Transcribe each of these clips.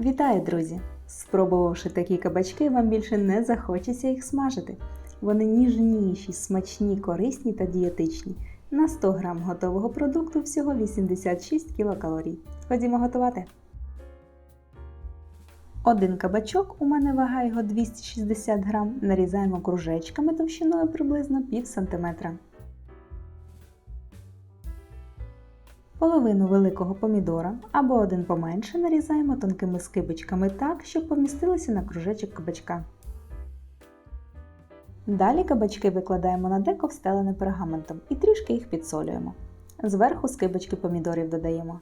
Вітаю, друзі! Спробувавши такі кабачки, вам більше не захочеться їх смажити. Вони ніжніші, смачні, корисні та дієтичні. На 100 г готового продукту всього 86 кілокалорій. Ходімо готувати. Один кабачок, у мене вага його 260 г, нарізаємо кружечками товщиною приблизно пів сантиметра. Половину великого помідора або один поменше нарізаємо тонкими скибочками так, щоб помістилися на кружечок кабачка. Далі кабачки викладаємо на деко встелене пергаментом і трішки їх підсолюємо. Зверху скибочки помідорів додаємо.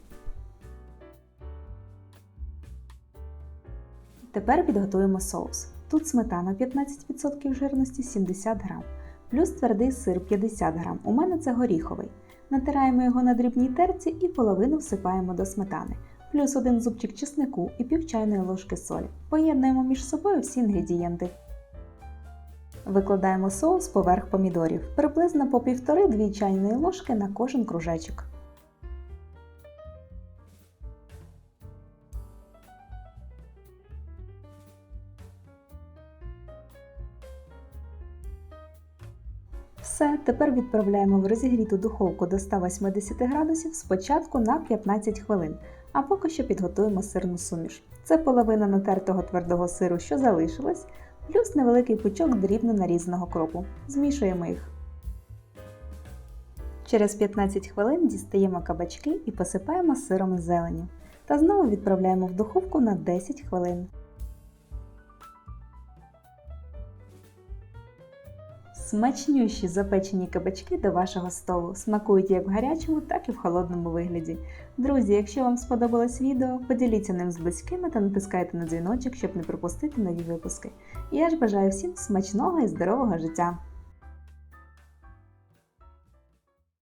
Тепер підготуємо соус. Тут сметана 15% жирності 70 г, плюс твердий сир 50 г. У мене це горіховий. Натираємо його на дрібній терці і половину всипаємо до сметани, плюс один зубчик чеснику і пів чайної ложки солі. Поєднуємо між собою всі інгредієнти. Викладаємо соус поверх помідорів, приблизно по 1,5-2 чайної ложки на кожен кружечок. Все, тепер відправляємо в розігріту духовку до 180 градусів спочатку на 15 хвилин, а поки що підготуємо сирну суміш. Це половина натертого твердого сиру, що залишилось, плюс невеликий пучок дрібно нарізаного кропу. Змішуємо їх. Через 15 хвилин дістаємо кабачки і посипаємо сиром з зеленю. Та знову відправляємо в духовку на 10 хвилин. Смачнющі запечені кабачки до вашого столу смакують як в гарячому, так і в холодному вигляді. Друзі, якщо вам сподобалось відео, поділіться ним з близькими та натискайте на дзвіночок, щоб не пропустити нові випуски. Я ж бажаю всім смачного і здорового життя!